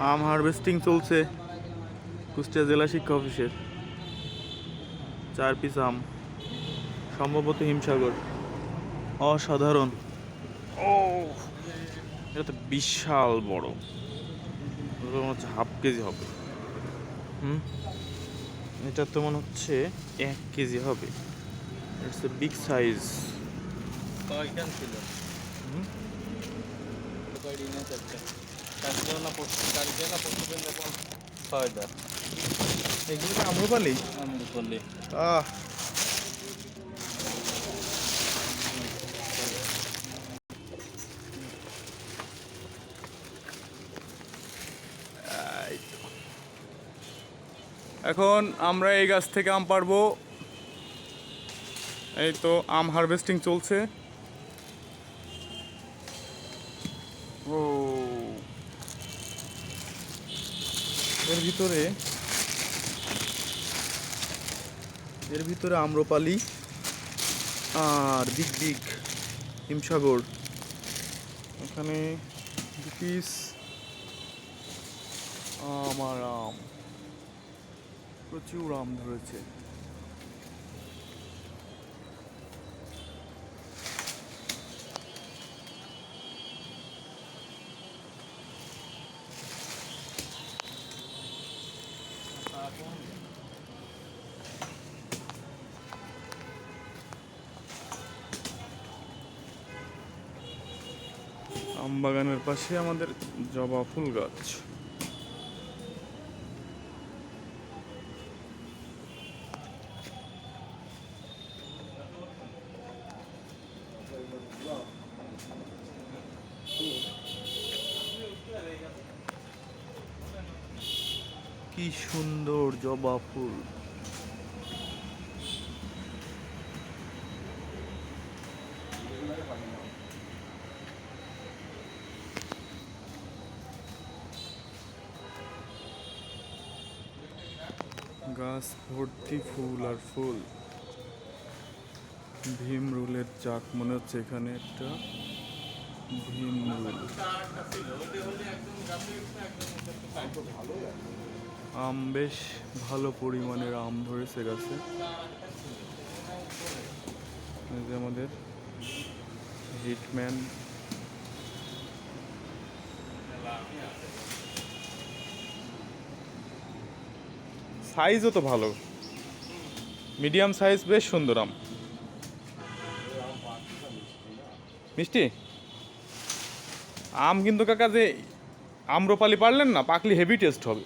আম harvesting চলছে। কুষ্টিয়া জেলা শিক্ষা অফিসের। চার পিস আম। সম্ভবত হিমসাগর। অসাধারণ। ও এটা তো বিশাল বড়। মনে হচ্ছে হাফ কেজি হবে। হুম? এটা তো মনে হচ্ছে এক কেজি হবে। ইটস এ বিগ সাইজ ছিল? হুম? কয়টি নিয়ে চারটে কালকে না পরশু কালকে না। পরশু দিন দেখলাম ছয়টা এগুলো কি আম্রপালি? আমি আহ। এখন আমরা এই গাছ থেকে আম পারব এই তো আম হারভেস্টিং চলছে। এর ভিতরে এর ভিতরে আম্রপালি আর বিগ বিগ হিমসাগর। এখানে পিস আমার আম। প্রচুর আম ধরেছে। আম বাগানের পাশে আমাদের জবা ফুল গাছ। কি সুন্দর জবা ফুল। গাছ ভর্তি ফুল আর ফুল। ভীম রুলের চাক মনে হচ্ছে এখানে একটা ভীম রুল। আম বেশ ভালো পরিমাণের আম ধরেছে গাছে। আমাদের হিটম্যান। সাইজও তো ভালো। মিডিয়াম সাইজ বেশ সুন্দর আম। মিষ্টি? আম কিন্তু কাকা যে আম্রপালি পারলেন না, পাকলি হেভি টেস্ট হবে।